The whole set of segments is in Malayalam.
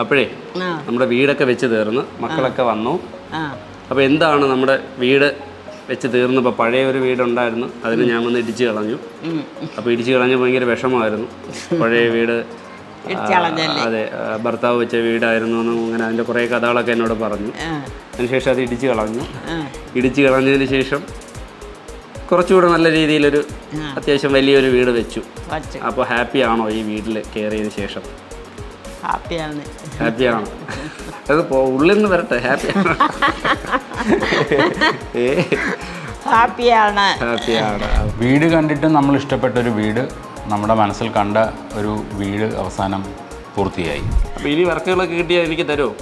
അപ്പോഴേ നമ്മുടെ വീടൊക്കെ വെച്ച് തീർന്ന് മക്കളൊക്കെ വന്നു. അപ്പൊ അപ്പോൾ എന്താണ് നമ്മുടെ വീട് വെച്ച് തീർന്നപ്പോൾ പഴയ ഒരു വീടുണ്ടായിരുന്നു അതിന് ഞാൻ വന്ന് ഇടിച്ച് കളഞ്ഞു. അപ്പൊ അപ്പോൾ ഇടിച്ച് കളഞ്ഞ് ഭയങ്കര വിഷമമായിരുന്നു. പഴയ വീട് അതെ ഭർത്താവ് വെച്ച വീടായിരുന്നു എന്നും അങ്ങനെ അതിന്റെ കുറേ കഥകളൊക്കെ എന്നോട് പറഞ്ഞു. അതിനുശേഷം അത് ഇടിച്ച് കളഞ്ഞു. ഇടിച്ചു കളഞ്ഞതിന് ശേഷം കുറച്ചുകൂടെ നല്ല രീതിയിലൊരു അത്യാവശ്യം വലിയൊരു വീട് വെച്ചു. വച്ചു. അപ്പോൾ ഹാപ്പി ആണോ ഈ വീട്ടിൽ കയറിയതിന് ശേഷം? ഹാപ്പിയാണ്. ഹാപ്പിയാണ്? അത് ഉള്ളിൽ നിന്ന് വരട്ടെ ഹാപ്പി. ഹാപ്പിയാണ്. ഹാപ്പിയാണ്. വീട് കണ്ടിട്ട് നമ്മൾ ഇഷ്ടപ്പെട്ട ഒരു വീട് നമ്മുടെ മനസ്സിൽ കണ്ട ഒരു വീട് അവസാനം പൂർത്തിയായി. അപ്പോൾ ഇനി വർക്കുകളൊക്കെ കിട്ടിയാൽ എനിക്ക് തരുമോ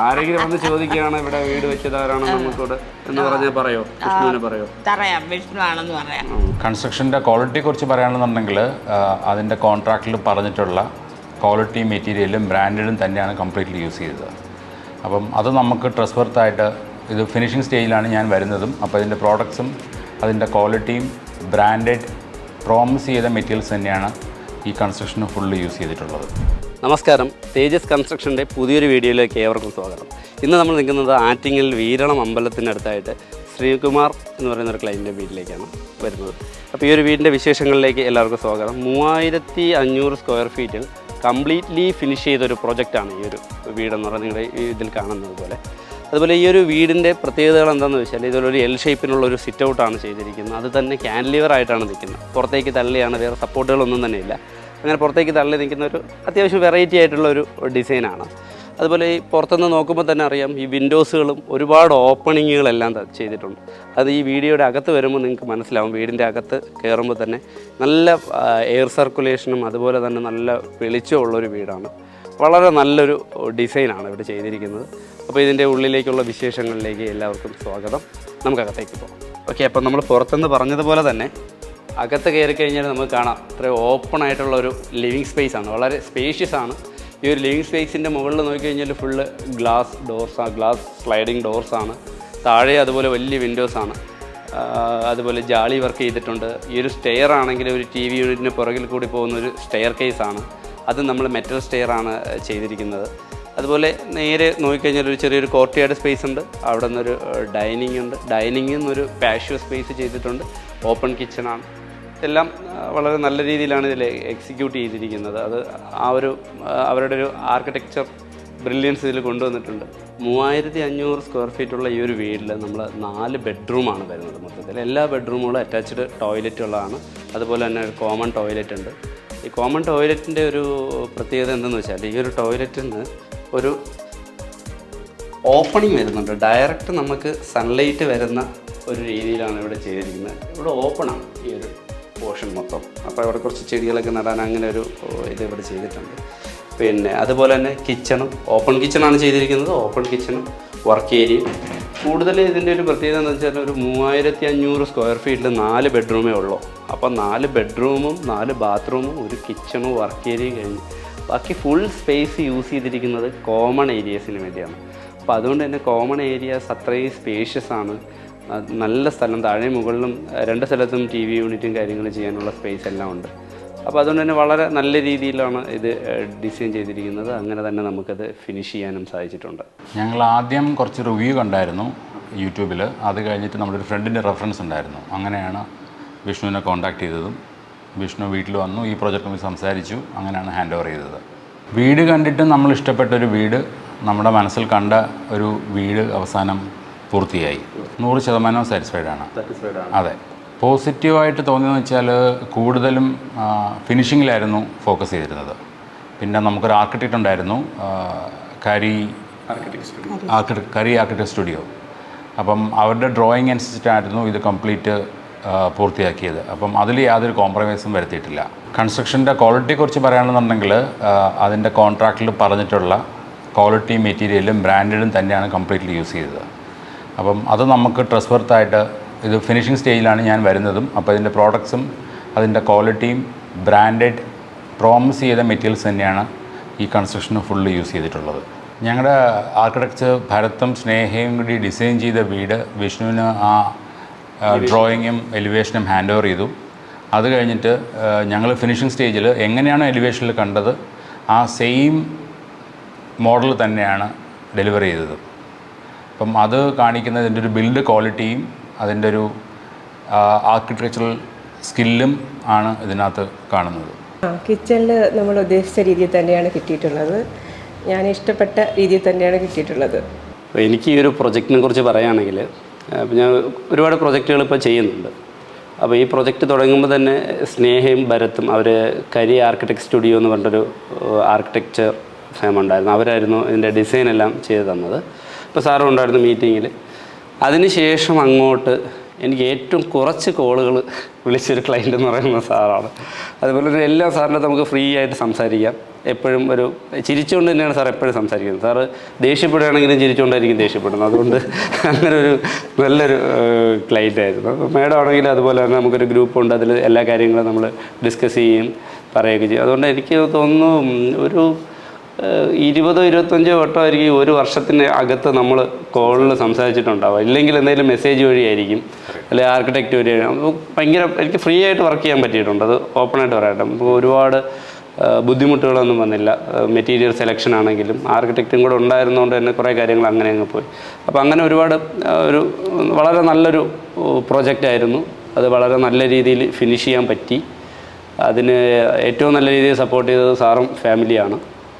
ആരെങ്കിലും വന്ന് ചോദിക്കുകയാണ് ഇവിടെ വീട് വെച്ചതാരാണ് നമുക്കോട്? എന്ന് പറഞ്ഞാൽ പറയോ? വിഷ്ണുവിനെ പറയോ? പറയാം. വിഷ്ണു ആണെന്ന് പറയാം. കൺസ്ട്രക്ഷന്റെ ക്വാളിറ്റിയെ കുറിച്ച് പറയുകയാണെന്നുണ്ടെങ്കിൽ അതിന്റെ കോൺട്രാക്റ്റിൽ പറഞ്ഞിട്ടുള്ള ക്വാളിറ്റി മെറ്റീരിയലും ബ്രാൻഡഡും തന്നെയാണ് കംപ്ലീറ്റ്ലി യൂസ് ചെയ്തത്. അപ്പം അത് നമുക്ക് ട്രസ് വർത്തായിട്ട് ഇത് ഫിനിഷിംഗ് സ്റ്റേജിലാണ് ഞാൻ വരുന്നതും. അപ്പോൾ ഇതിന്റെ പ്രോഡക്ട്സും അതിന്റെ ക്വാളിറ്റിയും ബ്രാൻഡഡ് പ്രോമിസ് ചെയ്ത മെറ്റീരിയൽസ് തന്നെയാണ് ഈ കൺസ്ട്രക്ഷന് ഫുള്ള് യൂസ് ചെയ്തിട്ടുള്ളത്. നമസ്കാരം. തേജസ് കൺസ്ട്രക്ഷന്റെ പുതിയൊരു വീഡിയോയിലേക്ക് ഏവർക്കും സ്വാഗതം. ഇന്ന് നമ്മൾ നിൽക്കുന്നത് ആറ്റിങ്ങൽ വീരണം അമ്പലത്തിനടുത്തായിട്ട് ശ്രീകുമാർ എന്ന് പറയുന്ന ഒരു ക്ലൈന്റിന്റെ വീട്ടിലേക്കാണ് വരുന്നത്. അപ്പോൾ ഈ ഒരു വീടിന്റെ വിശേഷങ്ങളിലേക്ക് എല്ലാവർക്കും സ്വാഗതം. മൂവായിരത്തി അഞ്ഞൂറ് സ്ക്വയർ ഫീറ്റിൽ കംപ്ലീറ്റ്ലി ഫിനിഷ് ചെയ്തൊരു പ്രൊജക്റ്റാണ് ഈ ഒരു വീടെന്ന് പറയുന്നത് നിങ്ങളുടെ ഇതിൽ കാണുന്നത് പോലെ. അതുപോലെ ഈ ഒരു വീടിന്റെ പ്രത്യേകതകൾ എന്താണെന്ന് വെച്ചാൽ ഇതിലൊരു എൽ ഷേപ്പിനുള്ള ഒരു സിറ്റ് ഔട്ടാണ് ചെയ്തിരിക്കുന്നത്. അത് തന്നെ ക്യാൻലിവർ ആയിട്ടാണ് നിൽക്കുന്നത്. പുറത്തേക്ക് തള്ളിയാണ് വേറെ സപ്പോർട്ടുകളൊന്നും തന്നെ ഇല്ല. അങ്ങനെ പുറത്തേക്ക് തള്ളി നിൽക്കുന്ന ഒരു അത്യാവശ്യം വെറൈറ്റി ആയിട്ടുള്ള ഒരു ഡിസൈനാണ് അതുപോലെ ഈ പുറത്തുനിന്ന് നോക്കുമ്പോൾ തന്നെ അറിയാം ഈ വിൻഡോസുകളും ഒരുപാട് ഓപ്പണിങ്ങുകളെല്ലാം ചെയ്തിട്ടുണ്ട്. അത് ഈ വീഡിയോയുടെ അകത്ത് വരുമ്പോൾ നിങ്ങൾക്ക് മനസ്സിലാവും. വീടിന്റെ അകത്ത് കയറുമ്പോൾ തന്നെ നല്ല എയർ സർക്കുലേഷനും അതുപോലെ തന്നെ നല്ല വെളിച്ചമുള്ളൊരു വീടാണ്. വളരെ നല്ലൊരു ഡിസൈനാണ് ഇവിടെ ചെയ്തിരിക്കുന്നത്. അപ്പോൾ ഇതിന്റെ ഉള്ളിലേക്കുള്ള വിശേഷങ്ങളിലേക്ക് എല്ലാവർക്കും സ്വാഗതം. നമുക്കകത്തേക്ക് പോകാം. ഓക്കെ അപ്പോൾ നമ്മൾ പുറത്തുനിന്ന് പറഞ്ഞതുപോലെ തന്നെ അകത്ത് കയറി കഴിഞ്ഞാൽ നമുക്ക് കാണാം. ഇത്ര ഓപ്പൺ ആയിട്ടുള്ള ഒരു ലിവിങ് സ്പേസ് ആണ്. വളരെ സ്പേഷ്യസ് ആണ്. ഈ ഒരു ലിവിങ് സ്പേസിന്റെ മുകളിൽ നോക്കിക്കഴിഞ്ഞാൽ full glass doors glass sliding doors ആണ്. താഴെ അതുപോലെ വലിയ വിൻഡോസ് ആണ്. അതുപോലെ ജാളി വർക്ക് ചെയ്തിട്ടുണ്ട്. ഈ ഒരു സ്റ്റെയർ ആണെങ്കിൽ ഒരു ടി വി യൂണിറ്റിന് പുറകിൽ കൂടി പോകുന്ന ഒരു സ്റ്റെയർ കേസ് ആണ്. അത് നമ്മൾ മെറ്റൽ സ്റ്റെയർ ആണ് ചെയ്തിരിക്കുന്നത്. അതുപോലെ നേരെ നോക്കിക്കഴിഞ്ഞാൽ ഒരു ചെറിയൊരു കോർട്ടിയാർഡ് സ്പേസ് ഉണ്ട്. അവിടെ നിന്നൊരു ഡൈനിങ് ഉണ്ട്. ഡൈനിങ്ങിൽ നിന്നൊരു പാഷ്യോ സ്പേസ് ചെയ്തിട്ടുണ്ട്. ഓപ്പൺ കിച്ചണാണ് ആ, വളരെ നല്ല രീതിയിലാണ് ഇതിൽ എക്സിക്യൂട്ട് ചെയ്തിരിക്കുന്നത്. അത് ആ ഒരു അവരുടെ ഒരു ആർക്കിടെക്ചർ ബ്രില്യൻസ് ഇതിൽ കൊണ്ടുവന്നിട്ടുണ്ട്. മൂവായിരത്തി അഞ്ഞൂറ് സ്ക്വയർ ഫീറ്റുള്ള ഈ ഒരു വീട്ടിൽ നമ്മൾ നാല് ബെഡ്റൂമാണ് വരുന്നത് മൊത്തത്തിൽ എല്ലാ ബെഡ്റൂമുകളും അറ്റാച്ച്ഡ് ടോയ്ലറ്റുള്ളതാണ് അതുപോലെ തന്നെ ഒരു കോമൺ ടോയ്ലറ്റ് ഉണ്ട്. ഈ കോമൺ ടോയ്ലറ്റിന്റെ ഒരു പ്രത്യേകത എന്തെന്ന് വെച്ചാൽ ഈ ഒരു ടോയ്ലറ്റിൽ നിന്ന് ഒരു ഓപ്പണിംഗ് വരുന്നുണ്ട്. ഡയറക്റ്റ് നമുക്ക് സൺലൈറ്റ് വരുന്ന ഒരു രീതിയിലാണ് ഇവിടെ ചെയ്തിരിക്കുന്നത്. ഇവിടെ ഓപ്പണാണ് ഈ ഒരു പോർഷൻ മൊത്തം. അപ്പോൾ അവിടെ കുറച്ച് ചെടികളൊക്കെ നടാൻ അങ്ങനെ ഒരു ഇത് ഇവിടെ ചെയ്തിട്ടുണ്ട്. പിന്നെ അതുപോലെ തന്നെ കിച്ചണും ഓപ്പൺ കിച്ചണാണ് ചെയ്തിരിക്കുന്നത്. ഓപ്പൺ കിച്ചണും വർക്ക് ഏരിയയും. കൂടുതൽ ഇതിന്റെ ഒരു പ്രത്യേകത എന്ന് വെച്ചാൽ ഒരു മൂവായിരത്തി അഞ്ഞൂറ് സ്ക്വയർ ഫീറ്റിൽ നാല് ബെഡ്റൂമേ ഉള്ളൂ. അപ്പോൾ നാല് ബെഡ്റൂമും നാല് ബാത്റൂമും ഒരു കിച്ചണും വർക്ക് ഏരിയയും കഴിഞ്ഞ് ബാക്കി ഫുൾ സ്പേസ് യൂസ് ചെയ്തിരിക്കുന്നത് കോമൺ ഏരിയസിന് വേണ്ടിയാണ്. അപ്പോൾ അതുകൊണ്ട് തന്നെ കോമൺ ഏരിയാസ് അത്രയും സ്പേഷ്യസ് ആണ്. നല്ല സ്ഥലം താഴെ മുകളിലും രണ്ട് സ്ഥലത്തും ടി വി യൂണിറ്റും കാര്യങ്ങളും ചെയ്യാനുള്ള സ്പേസ് എല്ലാം ഉണ്ട്. അപ്പോൾ അതുകൊണ്ട് തന്നെ വളരെ നല്ല രീതിയിലാണ് ഇത് ഡിസൈൻ ചെയ്തിരിക്കുന്നത്. അങ്ങനെ തന്നെ നമുക്കത് ഫിനിഷ് ചെയ്യാനും സാധിച്ചിട്ടുണ്ട്. ഞങ്ങൾ ആദ്യം കുറച്ച് റിവ്യൂ കണ്ടായിരുന്നു യൂട്യൂബിൽ അത് കഴിഞ്ഞിട്ട് നമ്മുടെ ഒരു ഫ്രണ്ടിന്റെ റെഫറൻസ് ഉണ്ടായിരുന്നു. അങ്ങനെയാണ് വിഷ്ണുവിനെ കോൺടാക്ട് ചെയ്തതും. വിഷ്ണു വീട്ടിൽ വന്നു ഈ പ്രോജക്റ്റ് സംസാരിച്ചു. അങ്ങനെയാണ് ഹാൻഡ് ഓവർ ചെയ്തത്. വീട് കണ്ടിട്ട് നമ്മൾ ഇഷ്ടപ്പെട്ട ഒരു വീട് നമ്മുടെ മനസ്സിൽ കണ്ട ഒരു വീട് അവസാനം പൂർത്തിയായി. നൂറ് ശതമാനം സാറ്റിസ്ഫൈഡ് ആണ്. സാറ്റിസ്ഫൈഡ് ആണ്. അതെ. പോസിറ്റീവായിട്ട് തോന്നിയെന്ന് വെച്ചാൽ കൂടുതലും ഫിനിഷിങ്ങിലായിരുന്നു ഫോക്കസ് ചെയ്തിരുന്നത്. പിന്നെ നമുക്കൊരു ആർക്കിടെക്റ്റ് ഉണ്ടായിരുന്നു കരി ആർക്കിടെക്ട് കരി. ആർക്കിടെക്ട് സ്റ്റുഡിയോ അപ്പം അവരുടെ ഡ്രോയിങ് അനുസരിച്ചിട്ടായിരുന്നു ഇത് കംപ്ലീറ്റ് പൂർത്തിയാക്കിയത്. അപ്പം അതിൽ യാതൊരു കോംപ്രമൈസും വരുത്തിയിട്ടില്ല. കൺസ്ട്രക്ഷന്റെ ക്വാളിറ്റിയെക്കുറിച്ച് പറയുകയാണെന്നുണ്ടെങ്കിൽ അതിന്റെ കോൺട്രാക്റ്റിൽ പറഞ്ഞിട്ടുള്ള ക്വാളിറ്റി മെറ്റീരിയലും ബ്രാൻഡഡും തന്നെയാണ് കംപ്ലീറ്റ്ലി യൂസ് ചെയ്തത്. അപ്പം അത് നമുക്ക് ട്രസ് വർത്തായിട്ട് ഇത് ഫിനിഷിംഗ് സ്റ്റേജിലാണ് ഞാൻ വരുന്നതും. അപ്പോൾ ഇതിന്റെ പ്രോഡക്ട്സും അതിന്റെ ക്വാളിറ്റിയും ബ്രാൻഡഡ് പ്രോമിസ് ചെയ്ത മെറ്റീരിയൽസ് തന്നെയാണ് ഈ കൺസ്ട്രക്ഷന് ഫുള്ള് യൂസ് ചെയ്തിട്ടുള്ളത്. ഞങ്ങളുടെ ആർക്കിടെക്ചർ ഭരത്തും സ്നേഹയും കൂടി ഡിസൈൻ ചെയ്ത വീട് വിഷ്ണുവിന് ആ ഡ്രോയിങ്ങും എലിവേഷനും ഹാൻഡ് ഓവർ ചെയ്തു. അത് കഴിഞ്ഞിട്ട് ഞങ്ങൾ ഫിനിഷിംഗ് സ്റ്റേജിൽ എങ്ങനെയാണ് എലിവേഷനിൽ കണ്ടത് ആ സെയിം മോഡൽ തന്നെയാണ് ഡെലിവറി ചെയ്തത്. അപ്പം അത് കാണിക്കുന്നത് ഇതിന്റെ ഒരു ബിൽഡ് ക്വാളിറ്റിയും അതിന്റെ ഒരു ആർക്കിടെക്ചറൽ സ്കില്ലും ആണ് ഇതിനകത്ത് കാണുന്നത്. കിച്ചണിൽ നമ്മൾ ഉദ്ദേശിച്ച രീതിയിൽ തന്നെയാണ് കിട്ടിയിട്ടുള്ളത്. ഞാൻ ഇഷ്ടപ്പെട്ട രീതിയിൽ തന്നെയാണ് കിട്ടിയിട്ടുള്ളത്. എനിക്ക് ഈ ഒരു പ്രൊജക്റ്റിനെ കുറിച്ച് പറയുകയാണെങ്കിൽ ഞാൻ ഒരുപാട് പ്രൊജക്റ്റുകൾ ഇപ്പോൾ ചെയ്യുന്നുണ്ട്. അപ്പോൾ ഈ പ്രൊജക്റ്റ് തുടങ്ങുമ്പോൾ തന്നെ സ്നേഹയും ഭരത്തും അവർ കരി ആർക്കിടെക്ട് സ്റ്റുഡിയോ എന്ന് പറഞ്ഞൊരു ആർക്കിടെക്ചർ ഫേം ഉണ്ടായിരുന്നു. അവരായിരുന്നു ഇതിന്റെ ഡിസൈൻ എല്ലാം ചെയ്ത് തന്നത്. അപ്പോൾ സാറും ഉണ്ടായിരുന്നു മീറ്റിങ്ങിൽ. അതിനുശേഷം അങ്ങോട്ട് എനിക്ക് ഏറ്റവും കുറച്ച് കോളുകൾ വിളിച്ചൊരു ക്ലയന്റ് എന്ന് പറയുന്ന സാറാണ്. അതുപോലെ തന്നെ എല്ലാ സാറിന്റെ നമുക്ക് ഫ്രീ ആയിട്ട് സംസാരിക്കാം. എപ്പോഴും ഒരു ചിരിച്ചുകൊണ്ട് തന്നെയാണ് സാർ എപ്പോഴും സംസാരിക്കുന്നത്. സാറ് ദേഷ്യപ്പെടുകയാണെങ്കിലും ചിരിച്ചുകൊണ്ടായിരിക്കും ദേഷ്യപ്പെടുന്നത്. അതുകൊണ്ട് അങ്ങനെ ഒരു നല്ലൊരു ക്ലയന്റ് ആയിരുന്നു. മേഡം ആണെങ്കിൽ അതുപോലെ തന്നെ നമുക്കൊരു ഗ്രൂപ്പ് ഉണ്ട്. അതിൽ എല്ലാ കാര്യങ്ങളും നമ്മൾ ഡിസ്കസ് ചെയ്യും പറയുകയൊക്കെ ചെയ്യും. അതുകൊണ്ട് എനിക്ക് തോന്നുന്നു ഒരു ഇരുപതോ ഇരുപത്തഞ്ചോ വട്ടമായിരിക്കും ഒരു വർഷത്തിന് അകത്ത് നമ്മൾ കോളിൽ സംസാരിച്ചിട്ടുണ്ടാവുക. ഇല്ലെങ്കിൽ എന്തെങ്കിലും മെസ്സേജ് വഴിയായിരിക്കും അല്ലെങ്കിൽ ആർക്കിടെക്റ്റ് വഴിയായിരിക്കും അപ്പോൾ ഭയങ്കര എനിക്ക് ഫ്രീ ആയിട്ട് വർക്ക് ചെയ്യാൻ പറ്റിയിട്ടുണ്ട്. അത് ഓപ്പണായിട്ട് പറയട്ടെ നമുക്ക് ഒരുപാട് ബുദ്ധിമുട്ടുകളൊന്നും വന്നില്ല. മെറ്റീരിയൽ സെലക്ഷൻ ആണെങ്കിലും ആർക്കിടെക്റ്റും കൂടെ ഉണ്ടായിരുന്നതുകൊണ്ട് തന്നെ കുറേ കാര്യങ്ങൾ അങ്ങനെ അങ്ങ് പോയി. അപ്പോൾ അങ്ങനെ ഒരുപാട് ഒരു വളരെ നല്ലൊരു പ്രോജക്റ്റ് ആയിരുന്നു. അത് വളരെ നല്ല രീതിയിൽ ഫിനിഷ് ചെയ്യാൻ പറ്റി. അതിന് ഏറ്റവും നല്ല രീതിയിൽ സപ്പോർട്ട് ചെയ്തത് സാറും ഫാമിലിയാണ്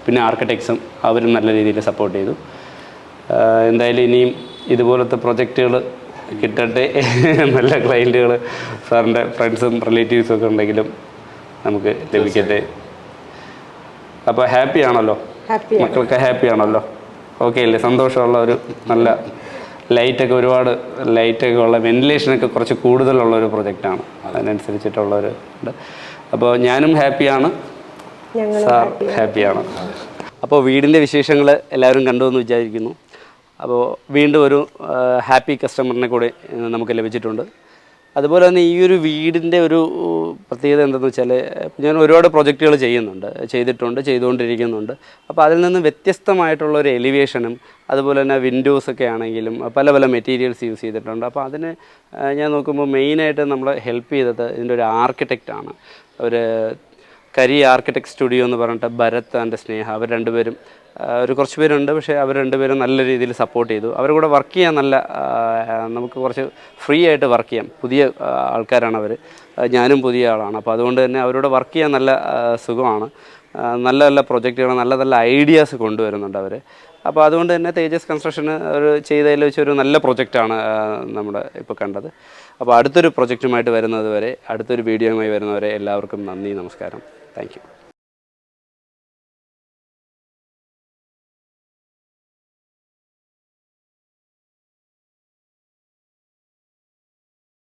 പിന്നെ ആർക്കിടെക്ട്സും അവരും നല്ല രീതിയിൽ സപ്പോർട്ട് ചെയ്തു. എന്തായാലും ഇനിയും ഇതുപോലത്തെ പ്രൊജക്റ്റുകൾ കിട്ടട്ടെ. നല്ല ക്ലയന്റുകൾ സാറിന്റെ ഫ്രണ്ട്സും റിലേറ്റീവ്സും ഒക്കെ ഉണ്ടെങ്കിലും നമുക്ക് ലഭിക്കട്ടെ. അപ്പോൾ ഹാപ്പി ആണല്ലോ? മക്കൾക്ക് മക്കളൊക്കെ ഹാപ്പി ആണല്ലോ? ഓക്കെ അല്ലേ? സന്തോഷമുള്ള ഒരു നല്ല ലൈറ്റൊക്കെ ഒരുപാട് ലൈറ്റൊക്കെ ഉള്ള വെന്റിലേഷനൊക്കെ കുറച്ച് കൂടുതലുള്ള ഒരു പ്രൊജക്റ്റാണ് അതിനനുസരിച്ചിട്ടുള്ള ഒരു ഉണ്ട് അപ്പോൾ ഞാനും ഹാപ്പിയാണ് സാർ ഹാപ്പിയാണ് അപ്പോൾ വീടിന്റെ വിശേഷങ്ങൾ എല്ലാവരും കണ്ടു എന്ന് വിചാരിക്കുന്നു. അപ്പോൾ വീണ്ടും ഒരു ഹാപ്പി കസ്റ്റമറിനെ കൂടെ നമുക്ക് ലഭിച്ചിട്ടുണ്ട്. അതുപോലെ തന്നെ ഈ ഒരു വീടിന്റെ ഒരു പ്രത്യേകത എന്തെന്ന് വെച്ചാൽ ഞാൻ ഒരുപാട് പ്രൊജക്റ്റുകൾ ചെയ്യുന്നുണ്ട് ചെയ്തിട്ടുണ്ട് ചെയ്തുകൊണ്ടിരിക്കുന്നുണ്ട്. അപ്പോൾ അതിൽ നിന്ന് വ്യത്യസ്തമായിട്ടുള്ള ഒരു എലിവേഷനും അതുപോലെ തന്നെ വിൻഡോസൊക്കെ ആണെങ്കിലും പല പല മെറ്റീരിയൽസ് യൂസ് ചെയ്തിട്ടുണ്ട്. അപ്പോൾ അതിന് ഞാൻ നോക്കുമ്പോൾ മെയിനായിട്ട് നമ്മളെ ഹെൽപ്പ് ചെയ്തത് ഇതിന്റെ ഒരു ആർക്കിടെക്റ്റാണ് ഒരു കരി ആർക്കിടെക്ട് സ്റ്റുഡിയോ എന്ന് പറഞ്ഞിട്ട് ഭരത് ആൻഡ് സ്നേഹ അവർ രണ്ടുപേരും ഒരു കുറച്ച് പേരുണ്ട് പക്ഷേ അവർ രണ്ടുപേരും നല്ല രീതിയിൽ സപ്പോർട്ട് ചെയ്തു. അവരുടെ കൂടെ വർക്ക് ചെയ്യാൻ നല്ല നമുക്ക് കുറച്ച് ഫ്രീ ആയിട്ട് വർക്ക് ചെയ്യാം. പുതിയ ആൾക്കാരാണ് അവർ ഞാനും പുതിയ ആളാണ്. അപ്പോൾ അതുകൊണ്ട് തന്നെ അവരോട് വർക്ക് ചെയ്യാൻ നല്ല സുഖമാണ്. നല്ല നല്ല പ്രൊജക്റ്റുകൾ നല്ല നല്ല ഐഡിയാസ് കൊണ്ടുവരുന്നുണ്ട് അവർ അപ്പോൾ അതുകൊണ്ട് തന്നെ തേജസ് കൺസ്ട്രക്ഷന് ഒരു ചെയ്തതിൽ വെച്ച് ഒരു നല്ല പ്രൊജക്റ്റാണ് നമ്മുടെ ഇപ്പോൾ കണ്ടത്. അപ്പോൾ അടുത്തൊരു പ്രൊജക്റ്റുമായിട്ട് വരുന്നത് വരെ അടുത്തൊരു വീഡിയോയുമായി വരുന്നവരെ എല്ലാവർക്കും നന്ദി നമസ്കാരം. താങ്ക്